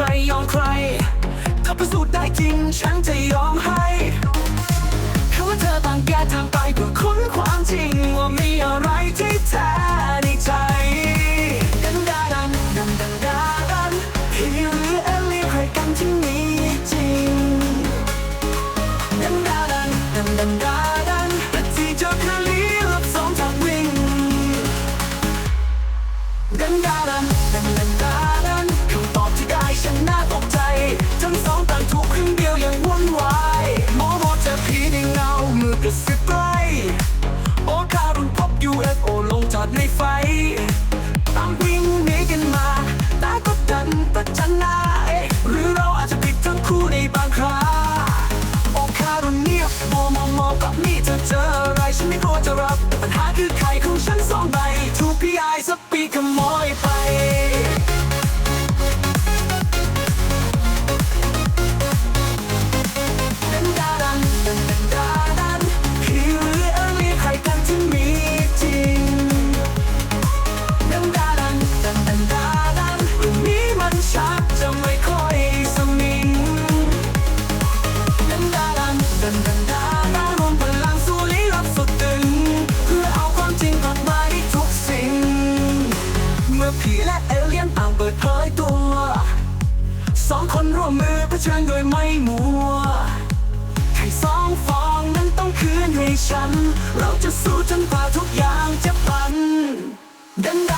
ใครยอมใคร ถ้าพิสูจน์ได้จริงฉันจะยอมให้คำว่าเธอต่างแก้ทางไปเพื่อค้นความจริงว่ามีอะไรที่แท้ในใจดันดาดันดันดันดาดันพี่หรือเอลลี่ใครกันที่มีจริงดันดาดันดันดันดาดันต่ที่จอคือลี้ลับสองทาวิงดันดาดันดันดัน eyes up, become more. เชิญโดยไม่มัวใข่สองฟองนั้นต้องคืนให้ฉัน เราจะสู้จนกว่าทุกอย่างจะพันดังดา